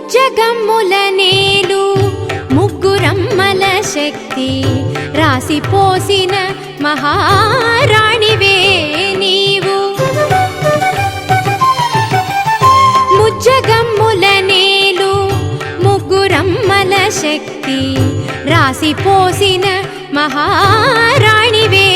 ముజ్జగమ్ముల నేలు ముగ్గురమ్మల శక్తి రాసిపోసిన మహారాణివే నీవు. ముజ్జగమ్ముల నేలు ముగ్గురమ్మల శక్తి రాసిపోసిన మహారాణివే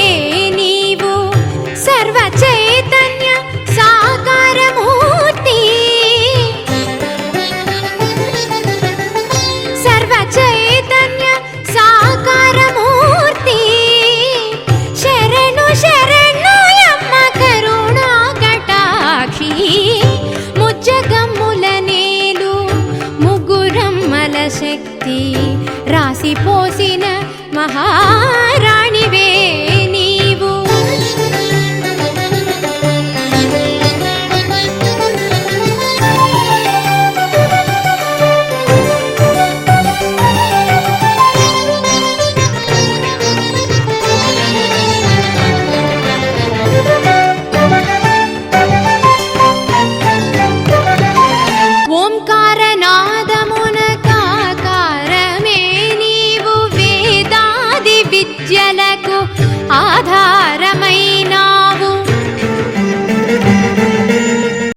ముగ్గురమ్మల శక్తి రాసిపోసిన మహా